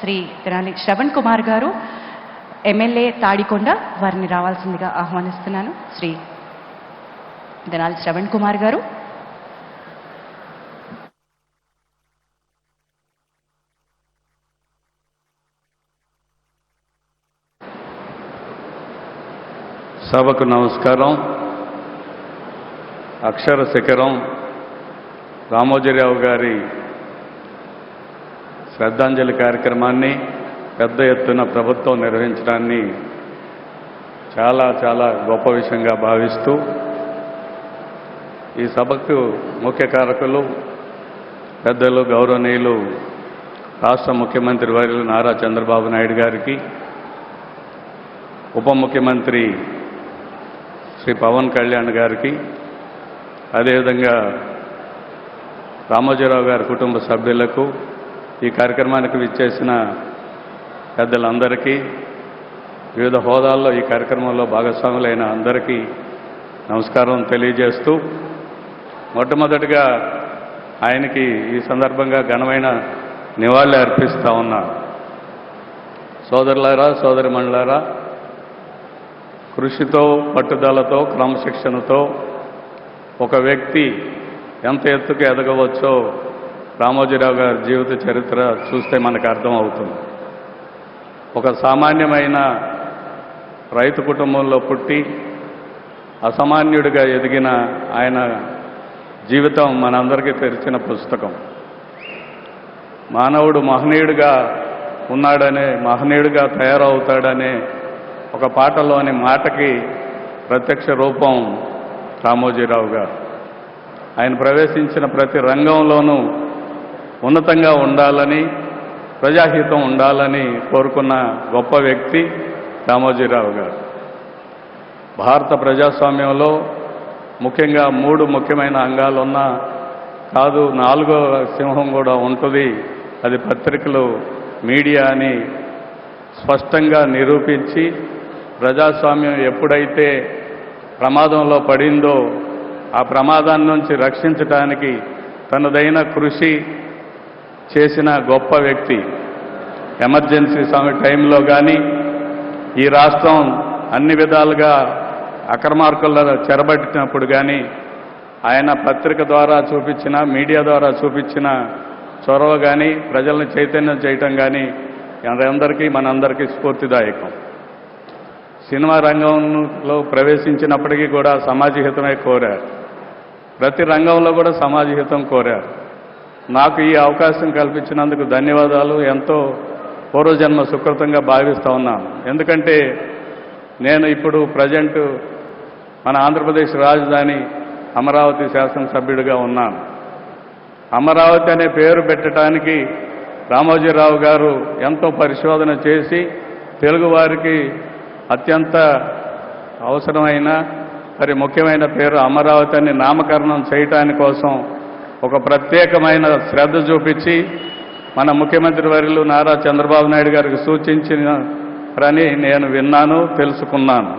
శ్రీ తెనాలి శ్రవణ్ కుమార్ గారు ఎమ్మెల్యే తాడికొండ వారిని రావాల్సిందిగా ఆహ్వానిస్తున్నాను. శ్రీ తెనాలి శ్రవణ్ కుమార్ గారు. సభకు నమస్కారం. అక్షర శిఖరం రామోజీరావు గారి శ్రద్ధాంజలి కార్యక్రమాన్ని పెద్ద ఎత్తున ప్రభుత్వం నిర్వహించడాన్ని చాలా చాలా గొప్ప విషయంగా భావిస్తూ ఈ సభకు ముఖ్య కారకులు పెద్దలు గౌరవనీయులు రాష్ట్ర ముఖ్యమంత్రి వర్యులు నారా చంద్రబాబు నాయుడు గారికి ఉప ముఖ్యమంత్రి శ్రీ పవన్ కళ్యాణ్ గారికి అదేవిధంగా రామోజీరావు గారి కుటుంబ సభ్యులకు ఈ కార్యక్రమానికి విచ్చేసిన పెద్దలందరికీ వివిధ హోదాల్లో ఈ కార్యక్రమంలో భాగస్వాములైన అందరికీ నమస్కారం తెలియజేస్తూ మొట్టమొదటిగా ఆయనకి ఈ సందర్భంగా ఘనమైన నివాళులు అర్పిస్తా ఉన్నా. సోదరులారా సోదరిమణులారా కృషితో పట్టుదలతో క్రమశిక్షణతో ఒక వ్యక్తి ఎంత ఎత్తుకు ఎదగవచ్చో రామోజీరావు గారి జీవిత చరిత్ర చూస్తే మనకు అర్థం అవుతుంది ఒక సామాన్యమైన రైతు కుటుంబంలో పుట్టి అసామాన్యుడిగా ఎదిగిన ఆయన జీవితం మనందరికీ తెరిచిన పుస్తకం. మానవుడు మహనీయుడిగా ఉన్నాడనే మహనీయుడిగా తయారవుతాడనే ఒక పాటలోని మాటకి ప్రత్యక్ష రూపం రామోజీరావు గారు. ఆయన ప్రవేశించిన ప్రతి రంగంలోనూ ఉన్నతంగా ఉండాలని ప్రజాహితం ఉండాలని కోరుకున్న గొప్ప వ్యక్తి రామోజీరావు గారు. భారత ప్రజాస్వామ్యంలో ముఖ్యంగా మూడు ముఖ్యమైన అంగాలు ఉన్న కాదు నాలుగో సింహం కూడా ఉంటుంది. అది పత్రికలు మీడియా అని స్పష్టంగా నిరూపించి ప్రజాస్వామ్యం ఎప్పుడైతే ప్రమాదంలో పడిందో ఆ ప్రమాదాన్ని నుంచి రక్షించటానికి తనదైన కృషి చేసిన గొప్ప వ్యక్తి. ఎమర్జెన్సీ సమయ టైంలో కానీ ఈ రాష్ట్రం అన్ని విధాలుగా అక్రమార్కుల చెరబట్టినప్పుడు కానీ ఆయన పత్రిక ద్వారా చూపించిన మీడియా ద్వారా చూపించిన చొరవ కానీ ప్రజల్ని చైతన్యం చేయటం కానీ అందరికీ మనందరికీ స్ఫూర్తిదాయకం. సినిమా రంగంలో ప్రవేశించినప్పటికీ కూడా సమాజహితమే కోరారు. ప్రతి రంగంలో కూడా సమాజహితం కోరారు. నాకు ఈ అవకాశం కల్పించినందుకు ధన్యవాదాలు. ఎంతో పూర్వజన్మ సుకృతంగా భావిస్తూ ఉన్నాను. ఎందుకంటే నేను ఇప్పుడు ప్రజెంట్ మన ఆంధ్రప్రదేశ్ రాజధాని అమరావతి శాసనసభ్యుడిగా ఉన్నాను. అమరావతి అనే పేరు పెట్టడానికి రామోజీరావు గారు ఎంతో పరిశోధన చేసి తెలుగువారికి అత్యంత అవసరమైన మరి ముఖ్యమైన పేరు అమరావతి అని నామకరణం చేయటాని కోసం ఒక ప్రత్యేకమైన శ్రద్ధ చూపించి మన ముఖ్యమంత్రి వర్యులు నారా చంద్రబాబు నాయుడు గారికి సూచించినారని నేను విన్నాను తెలుసుకున్నాను.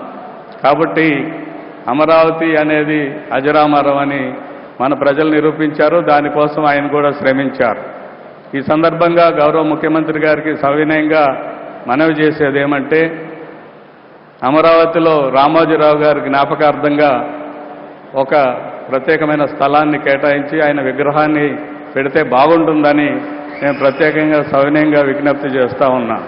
కాబట్టి అమరావతి అనేది అజరామరం అని మన ప్రజలు నిరూపించారు దానికోసం ఆయన కూడా శ్రమించారు. ఈ సందర్భంగా గౌరవ ముఖ్యమంత్రి గారికి సవినయంగా మనవి చేసేది ఏమంటే అమరావతిలో రామోజీరావు గారి జ్ఞాపకార్థంగా ఒక ప్రత్యేకమైన స్థలాన్ని కేటాయించి ఆయన విగ్రహాన్ని పెడితే బాగుంటుందని నేను ప్రత్యేకంగా సవినయంగా విజ్ఞప్తి చేస్తా ఉన్నా.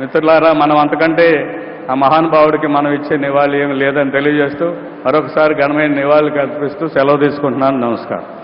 మిత్రులారా మనం అంతకంటే ఆ మహానుభావుడికి మనం ఇచ్చే నివాళి ఏమి లేదని తెలియజేస్తూ మరొకసారి ఘనమైన నివాళులు కల్పిస్తూ సెలవు తీసుకుంటున్నాను. నమస్కారం.